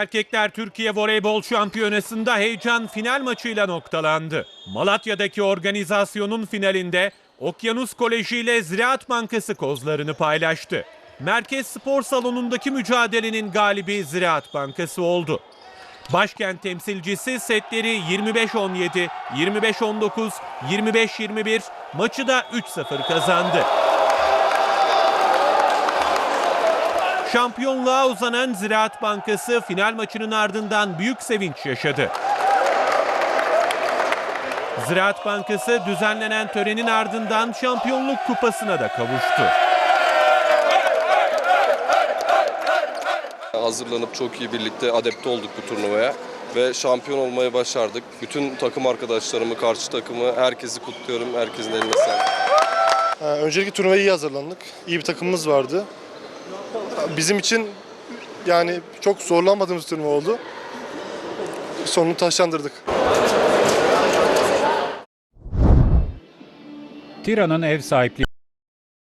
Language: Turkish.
Erkekler Türkiye Voleybol Şampiyonası'nda heyecan final maçıyla noktalandı. Malatya'daki organizasyonun finalinde Okyanus Koleji ile Ziraat Bankası kozlarını paylaştı. Merkez Spor Salonu'ndaki mücadelenin galibi Ziraat Bankası oldu. Başkent temsilcisi setleri 25-17, 25-19, 25-21 maçı da 3-0 kazandı. Şampiyonluğa uzanan Ziraat Bankası final maçının ardından büyük sevinç yaşadı. Ziraat Bankası düzenlenen törenin ardından şampiyonluk kupasına da kavuştu. Hazırlanıp çok iyi birlikte adapte olduk bu turnuvaya ve şampiyon olmayı başardık. Bütün takım arkadaşlarımı, karşı takımı, herkesi kutluyorum. Herkesin eline sağlık. Ee, Öncelikle turnuvaya iyi hazırlandık. İyi bir takımımız vardı. Bizim için yani çok zorlanmadığımız turnuva oldu. Sonunu taşlandırdık. Tira'nın ev sahipliği